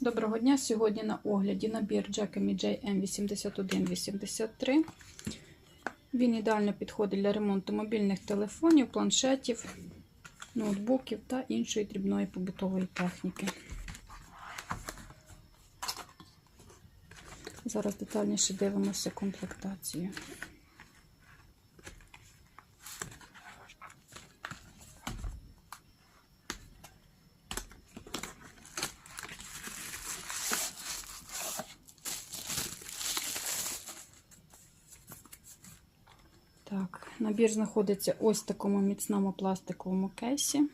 Доброго дня! Сьогодні на огляді набір Jackie JM8183. Він ідеально підходить для ремонту мобільних телефонів, планшетів, ноутбуків та іншої дрібної побутової техніки. Зараз детальніше дивимося комплектацію. Так, набір знаходиться ось в такому міцному пластиковому кейсі.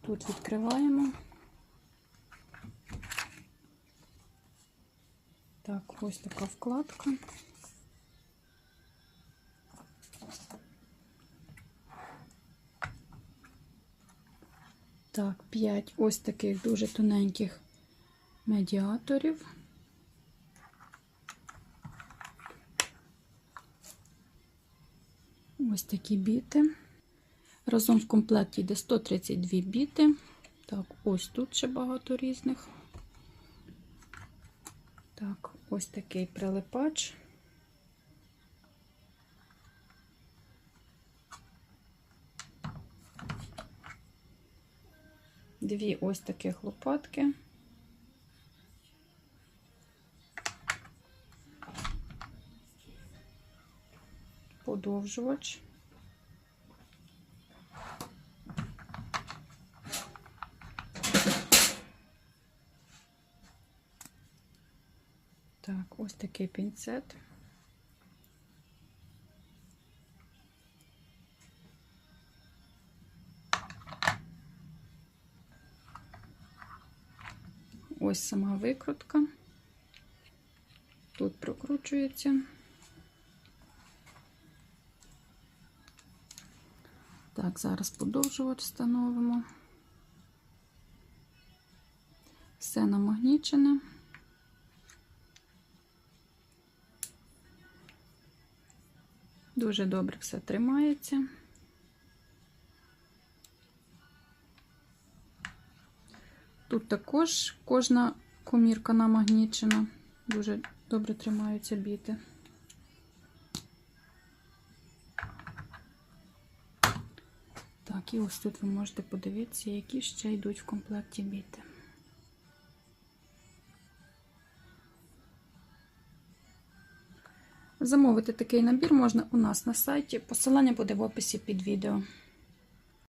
Тут відкриваємо. Так, ось така вкладка. Так, 5 ось таких дуже тоненьких медіаторів. Ось такі біти. Разом в комплекті йде 132 біти. Так, ось тут ще багато різних. Так, ось такий прилипач. Дві ось таких лопатки. Подовжувач. Так, ось такий пінцет. Ось сама викрутка. Тут прокручується. Так, зараз подовжувач встановимо. Все намагнічене. Дуже добре все тримається. Тут також кожна комірка намагнічена. Дуже добре тримаються біти. Так, і ось тут ви можете подивитися, які ще йдуть в комплекті біти. Замовити такий набір можна у нас на сайті. Посилання буде в описі під відео.